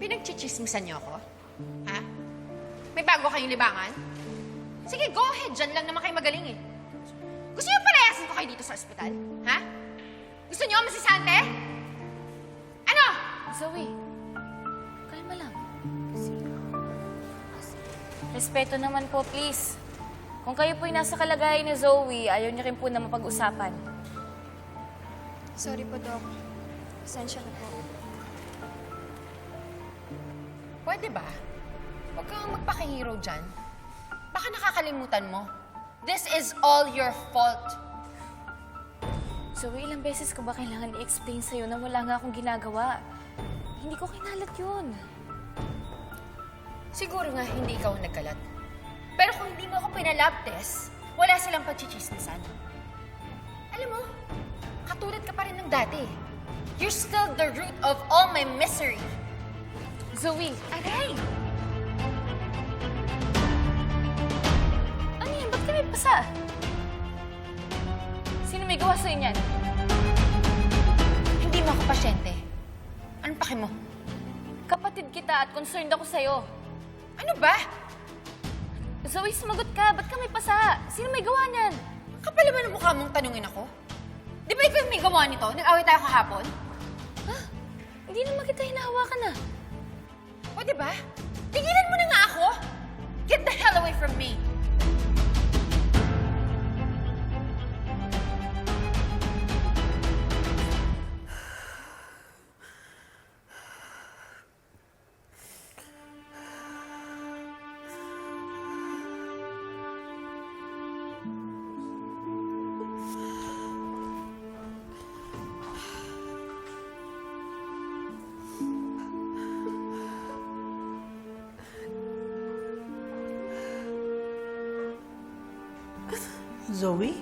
Pinagchichismisan niyo ako? Ha? May bago kayong libangan? Sige, go ahead. Diyan lang naman kayo magaling eh. Gusto niyo palayasin ko kayo dito sa ospital? Ha? Gusto niyo masisante? Ano? Zoe, kalma lang. Respeto naman po, please. Kung kayo po'y nasa kalagayan ni Zoe, ayaw niyo rin po na mapag-usapan. Sorry po, Doc. Pasensya na po. Pwede ba? Huwag kang magpakahiro dyan. Baka nakakalimutan mo. This is all your fault. Zoe, ilang beses ko ba kailangan i-explain sa'yo na wala nga akong ginagawa? Hindi ko kinalat yun. Siguro nga hindi ikaw ang nagkalat. Pero kung hindi mo ako pinalab test, wala silang pagchichismisan. Alam mo, katulad ka pa rin ng dati. You're still the root of all my misery. Zoe, Aray! ano yan? Ba't kami pasa? Sino may gawa sa'yo niyan? Hindi mo ako pasyente. Anong pake mo? Kapatid kita at concerned ako sa'yo. Ano ba? Zoe, sumagot ka. Ba't kami pasa? Sino may gawa niyan? Kapal naman ang mukha mong tanungin ako. Di ba ikaw yung may gawa nito? Nag-away tayo kahapon? Hindi naman kita hinahawakan na. O di ba? Tigilan mo na nga Zoe?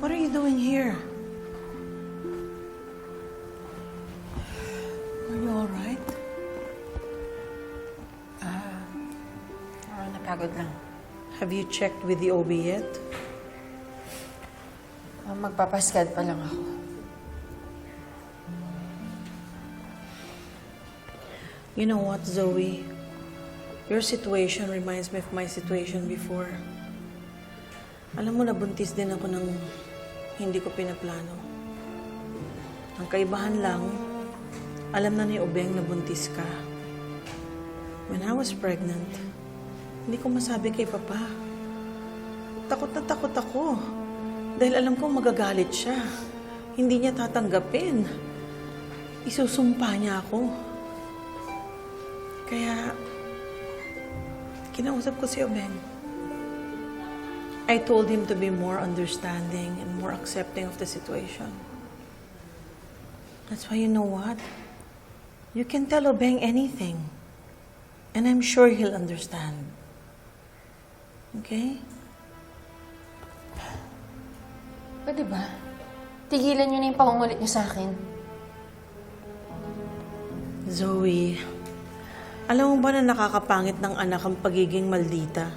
What are you doing here? Are you alright? Oh, uh, napagod lang. Have you checked with the OB yet? Uh, oh, magpapaskad pa lang ako. You know what, Zoe? Your situation reminds me of my situation before. Alam mo, nabuntis din ako ng hindi ko pinaplano. Ang kaibahan lang, alam na ni Obeng na buntis ka. When I was pregnant, hindi ko masabi kay Papa. Takot na takot ako. Dahil alam ko magagalit siya. Hindi niya tatanggapin. Isusumpa niya ako. Kaya, kinausap ko si Obeng. I told him to be more understanding and more accepting of the situation. That's why you know what? You can tell Obeng anything. And I'm sure he'll understand. Okay? Pwede ba? Tigilan niyo na yung pangungulit niyo sa akin. Zoe, alam mo ba na nakakapangit ng anak ang pagiging maldita?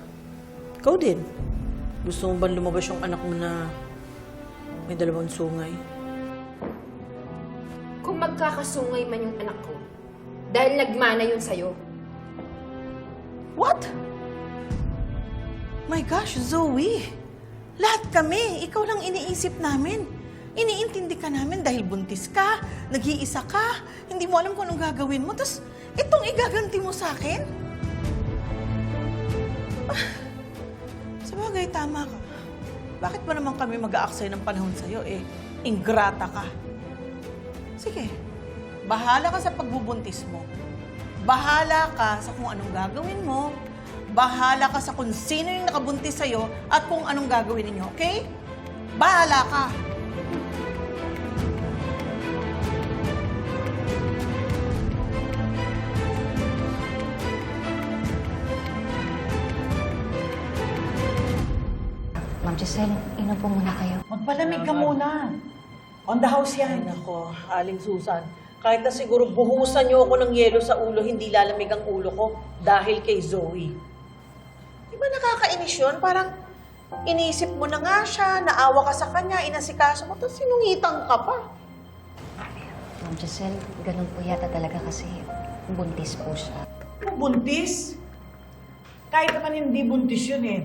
Ikaw din. Gusto mo ba lumabas yung anak mo na may dalawang sungay? Kung magkakasungay man yung anak ko, dahil nagmana yun sa'yo. What? My gosh, Zoe! Lahat kami, ikaw lang iniisip namin. Iniintindi ka namin dahil buntis ka, nag-iisa ka, hindi mo alam kung anong gagawin mo, tapos itong igaganti mo sa akin? Ah, sa bagay, tama ka. Bakit ba naman kami mag-aaksay ng panahon sa'yo eh? Ingrata ka. Sige, bahala ka sa pagbubuntis mo. Bahala ka sa kung anong gagawin mo. Bahala ka sa kung sino yung nakabuntis sa'yo at kung anong gagawin ninyo, okay? Bahala ka! Giselle, inom po muna kayo. Magpalamig ka muna. On the house Ay, yan. nako, Aling Susan. Kahit na siguro buhusan niyo ako ng yelo sa ulo, hindi lalamig ang ulo ko dahil kay Zoe. Di ba nakakainis yun? Parang iniisip mo na nga siya, naawa ka sa kanya, inasikaso mo, tapos sinungitan ka pa. Ma'am Giselle, ganun po yata talaga kasi buntis po siya. Buntis? Kahit naman hindi buntis yun eh.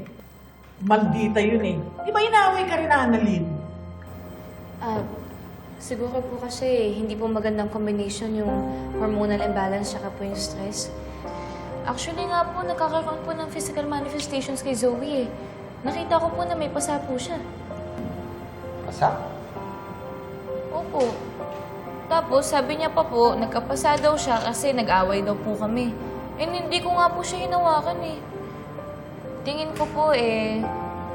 Maldita yun eh. Di ba inaway ka rin, Annalyn? Ah, siguro po kasi hindi po magandang combination yung hormonal imbalance tsaka po yung stress. Actually nga po, nagkakaroon po ng physical manifestations kay Zoe eh. Nakita ko po na may pasa po siya. Pasa? Opo. Tapos, sabi niya pa po, nagkapasa daw siya kasi nag-away daw po kami. And hindi ko nga po siya hinawakan eh. Tingin ko po eh,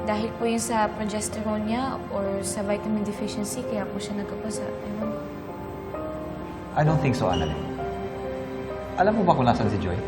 dahil po yun sa progesterone niya or sa vitamin deficiency, kaya po siya nagkapasa. Ewan ko. I don't think so, Annalyn. Alam mo ba kung nasan si Joy?